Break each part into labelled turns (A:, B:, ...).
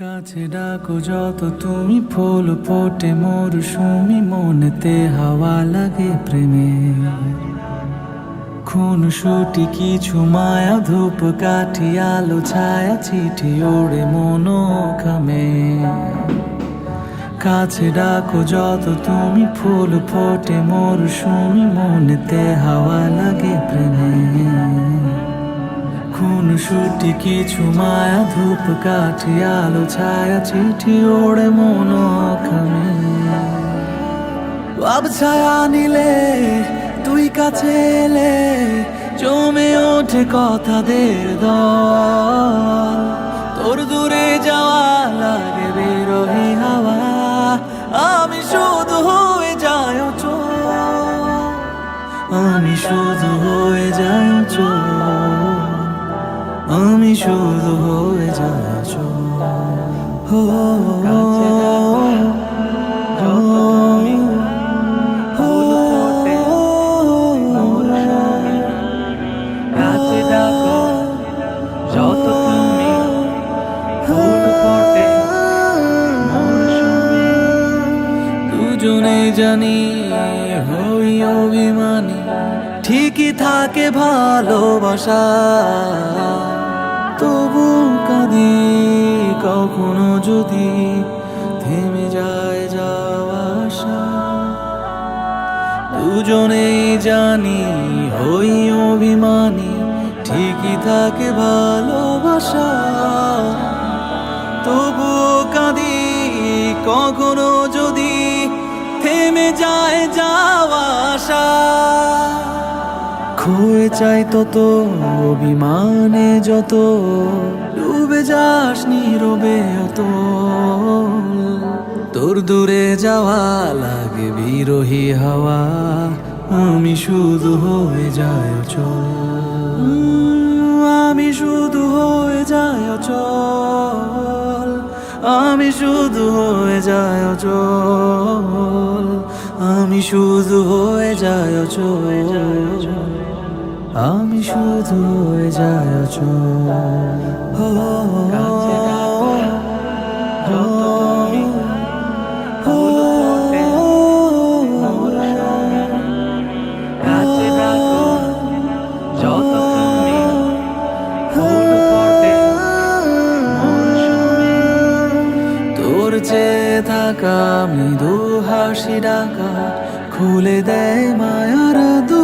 A: কাছে ডাকো যত তুমি ফুল ফোটে মরশুমি মনেতে হাওয়া লাগে প্রেমে। খুন সুটি কিছু মায়া ধূপ কাঠি আলো ছায়া চিঠি ওড়ে মনো খামে কাছে ডাকো যত তুমি ফুল ফোটে মরশুমি মনেতে হাওয়া লাগে প্রেমে। খুন সুটি কিছু মায়া ধূপ কাঠি, আলো, ছায়া, চিঠি ওড়ে মনো খামে ছায়া নিলে, তুই কাছে এলে, জমে ওঠে কথাদের দল। তোর দূরে যাওয়া লাগে বেরোহি হাওয়া, আমি শুধু হয়ে যায় আমি শুধু হয়ে যাই চোর আমি শুধু হয়ে যাই চোর হো জানি হই অভিমানী। ঠিকই থাকে ভালোবাসা। তবু কাঁদি কখনো যদি থেমে যায় যাওয়া আসা দুজনেই জানি হই অভিমানী ঠিকই থাকে ভালোবাসা। তবু কাঁদি কখনো যদি থেমে যায় যাওয়া আসা খুয়ে চাই তত, অভিমানে যত, ডুবে যাস নীরবে অত তোর দূরে যাওয়া লাগে বিরোহী হাওয়া, আমি শুধু হয়ে যায় চল আমি শুধু হয়ে যায় চল আমি শুধু হয়ে যায় চল আমি শুধু হয়ে যায় চল আমি শুধু যায় চেয়ে থাকা মৃদু হাসি ডাকা খুলে দেয় মায়ার দুয়ার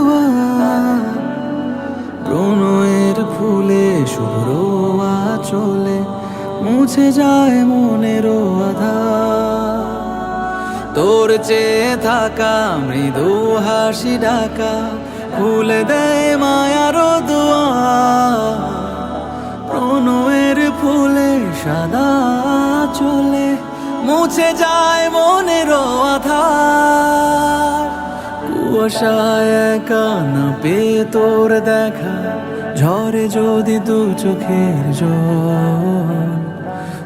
A: মুছে যায় মনের আধার তোর চেয়ে থাকা মৃদু হাসি ডাকা খুলে দেয় মায়ার দুয়ার প্রণয়ের ফুলে সাদা চলে মুছে যায় মনের আধার কুয়াশায় একা না পেয়ে তোর দেখা ঝরে যদি দু চোখের জল।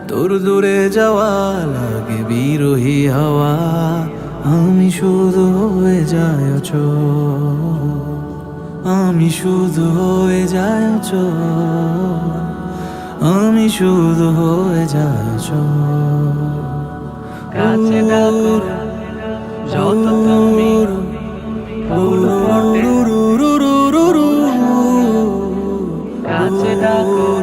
A: তোর দূরে যাওয়া লাগে বিরোহী হাওয়া। আমি শুধু হয়ে যায় আমি শুধু হয়ে যায় আমি শুধু হয়ে যায় চোর
B: কাছে ডাকো যত তুমি ফুল ফোটে। কাছে ডাকো